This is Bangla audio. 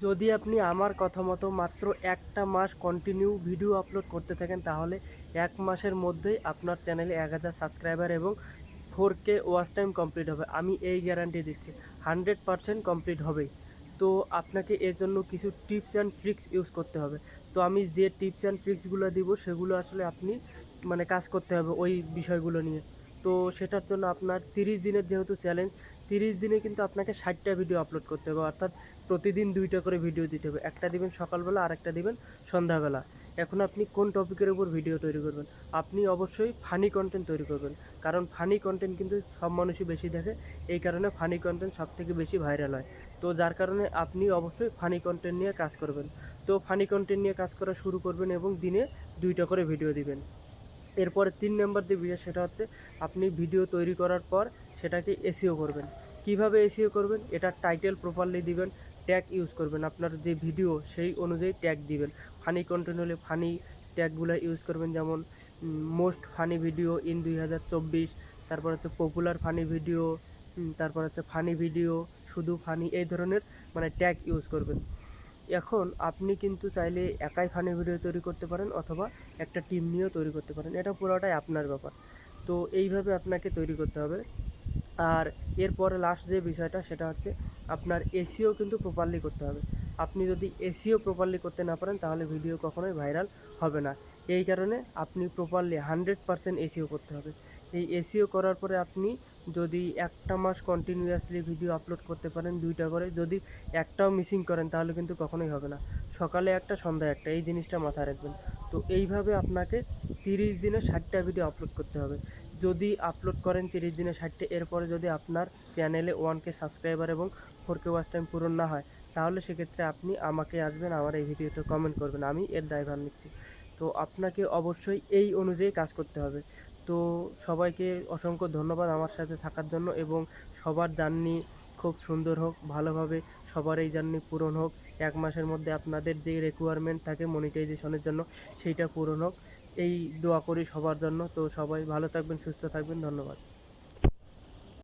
যদি আপনি আমার কথা মতো মাত্র একটা মাস কন্টিনিউ ভিডিও আপলোড করতে থাকেন, তাহলে এক মাসের মধ্যেই আপনার চ্যানেলে এক হাজার সাবস্ক্রাইবার এবং four K watch time complete হবে। আমি এই গ্যারান্টি দিচ্ছি হান্ড্রেড পারসেন্ট কমপ্লিট হবেই। তো আপনাকে এর জন্য কিছু টিপস অ্যান্ড ট্রিক্স ইউজ করতে হবে। তো আমি যে টিপস অ্যান্ড ট্রিক্সগুলো দিব, সেগুলো আসলে আপনি মানে কাজ করতে হবে ওই বিষয়গুলো নিয়ে। তো সেটার জন্য আপনার তিরিশ দিনের যেহেতু চ্যালেঞ্জ তিরিশ দিনে কিন্তু আপনাকে ষাটটা ভিডিও আপলোড করতে হবে, অর্থাৎ প্রতিদিন দুইটা করে ভিডিও দিতে হবে। একটা দিবেন সকালবেলা আর একটা দিবেন সন্ধ্যাবেলা। এখন আপনি কোন টপিকের উপর ভিডিও তৈরি করবেন? আপনি অবশ্যই ফানি কন্টেন্ট তৈরি করবেন, কারণ ফানি কন্টেন্ট কিন্তু সব মানুষই বেশি দেখে। এই কারণে ফানি কন্টেন্ট সব থেকে বেশি ভাইরাল হয়। তো যার কারণে আপনি অবশ্যই ফানি কন্টেন্ট নিয়ে কাজ করবেন। তো ফানি কন্টেন্ট নিয়ে কাজ করা শুরু করবেন এবং দিনে দুইটা করে ভিডিও দিবেন। এরপরে তিন নম্বর যে বিষয়, সেটা হচ্ছে আপনি ভিডিও তৈরি করার পর সেটাকে এসিও করবেন। কীভাবে এসিও করবেন? এটা টাইটেল প্রপারলি দিবেন ট্যাগ ইউজ করবেন। আপনার যে ভিডিও সেই অনুযায়ী ট্যাগ দিবেন। ফানি কন্টেন্ট হলে ফানি ট্যাগগুলো ইউজ করবেন, যেমন মোস্ট ফানি ভিডিও ইন দুই হাজার চব্বিশ, তারপর হচ্ছে পপুলার ফানি ভিডিও তারপর হচ্ছে ফানি ভিডিও শুধু ফানি এই ধরনের মানে ট্যাগ ইউজ করবেন। এখন আপনি কিন্তু চাইলে একাই ফানি ভিডিও তৈরি করতে পারেন, অথবা একটা টিম নিয়েও তৈরি করতে পারেন। এটা পুরোটাই আপনার ব্যাপার। তো এইভাবে আপনাকে তৈরি করতে হবে। আর এরপরে লাস্ট যে বিষয়টা সেটা হচ্ছে আপনার এসিও কিন্তু প্রপারলি করতে হবে। আপনি যদি এসিও প্রপারলি করতে না পারেন তাহলে ভিডিও কখনোই ভাইরাল হবে না। এই কারণে আপনি প্রপারলি হান্ড্রেড পারসেন্ট এসিও করতে হবে। এই এসিও করার পরে আপনি যদি একটা মাস কন্টিনিউয়াসলি ভিডিও আপলোড করতে পারেন দুইটা করে, যদি একটাও মিসিং করেন তাহলে কিন্তু কখনোই হবে না। সকালে একটা, সন্ধ্যায় একটা, এই জিনিসটা মাথায় রাখবেন। তো এইভাবে আপনাকে তিরিশ দিনে ষাটটা ভিডিও আপলোড করতে হবে। যদি আপলোড করেন তিরিশ দিনে ষাটটা, এরপরে যদি আপনার চ্যানেলে ওয়ান কে সাবস্ক্রাইবার এবং ফোর কে ওয়াচ টাইম পূরণ না হয়, তাহলে সেক্ষেত্রে আপনি আমাকে আসবেন, আমার এই ভিডিওতে কমেন্ট করবেন। আমি এর দায়ভার নিচ্ছি। তো আপনাকে অবশ্যই এই অনুযায়ী কাজ করতে হবে। তো সবাইকে অসংখ্য ধন্যবাদ আমার সাথে থাকার জন্য এবং সবার জার্নি খুব সুন্দর হোক, ভালোভাবে সবার এই জার্নি পূরণ হোক। এক মাসের মধ্যে আপনাদের যে রিকোয়ারমেন্ট থাকে মনিটাইজেশনের জন্য, সেইটা পূরণ হোক। এই দোয়া করি সবার জন্য। তো সবাই ভালো থাকবেন সুস্থ থাকবেন। ধন্যবাদ।